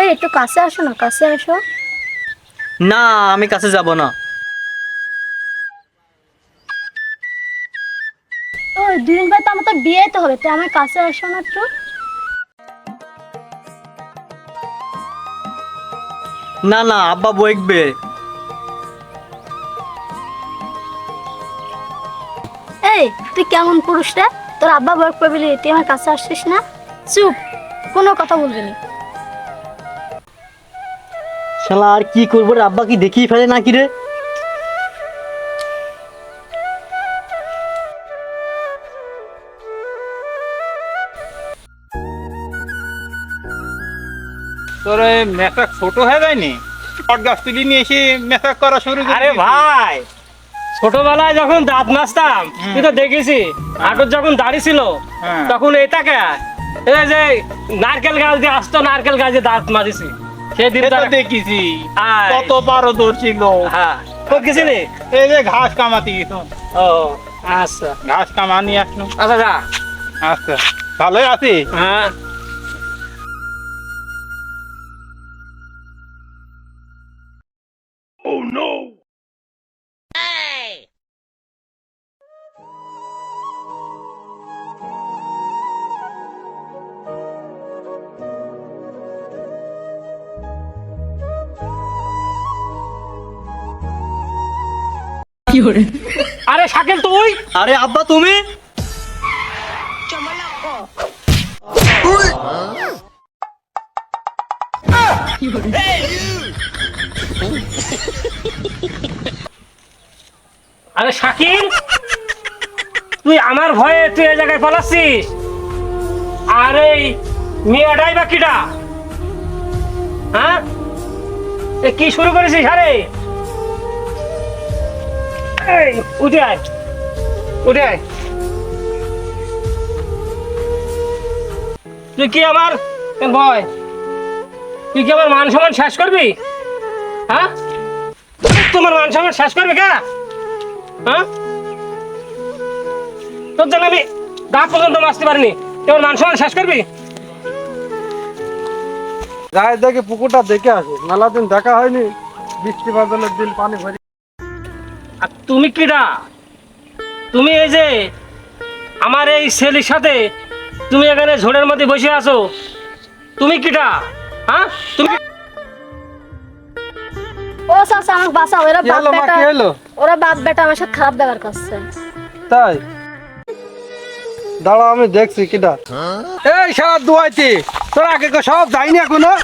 এই একটু কাছে আসো না কাছে আসো। না আমি কাছে যাব না। ওই দুদিন পর তো আমার তো বিয়ে তো হবে তো আমার কাছে আসো না একটু। না না আব্বা বইকবে এই তুই কেমন পুরুষ রে? তোর আব্বা বয়স পাবলি তুই আমার কাছে আসছিস না? চুপ কোনো কথা বলবি না। শালা আর কি করব রে? আব্বা কি দেখিয়ে ফেলে নাকি রে? তোর মেসাক ছোট হয়ে যায়নি? গাছ তুলি নিয়ে এসে মেসাক করা শুরু আরে ভাই! ছোটবেলায় যখন দাঁত নাচতাম তুই তো দেখেছি হাঁটুর যখন দাড়ি ছিল হ্যাঁ। তখন এটাকে এই যে নারকেল গাছ দিয়ে আসতো নারকেল গাছে দাঁত মারিছি সেদিন দেখেছি। কত পারদর ছিল হ্যাঁ। তো গেছিলি এই যে ঘাস কামাতে গেছ ও আচ্ছা। ঘাস কামানি আসলো আচ্ছা যা। আচ্ছা। ভালোই আছি? হ্যাঁ। আরে শাকিল তুই? আরে আব্বা তুমি? আরে শাকিল তুই আমার ভয়ে তুই এই জায়গায় পালাচ্ছিস? আর এই মেয়েটাই বা কিটা হ্যাঁ কি শুরু করেছিস? আরে তুই কি আমার ভয়? তুই কি আমার মান সম্মান শেষ করবি? হ্যাঁ? তোমার মান সম্মান শেষ করবি কে? হ্যাঁ? তোর জন্য আমি দাঁত পর্যন্ত মাসতে পারিনি। তোর মান সম্মান শেষ করবি? যাই দেখে পুকুরটা দেখে আসো মেলা দিন দেখা হয়নি। বৃষ্টি বাদলের দিন পানি ভরি তুমি কিরা তুমি এই যে আমার এই ছেলের সাথে তুমি এখানে ঝোড়ের মধ্যে বসে আছো তুমি কিটা হ্যাঁ? তুমি ও চাচা আমাকে বাঁচাও ওরা কি বাপ বেটা হলো? ওরা বাপ বেটা আমার সাথে খারাপ ব্যবহার করছে। তাই? দাঁড়া আমি দেখছি কিটা এই সারা দুয়াইতে তোর আগে কো সব যায়নি এখনও?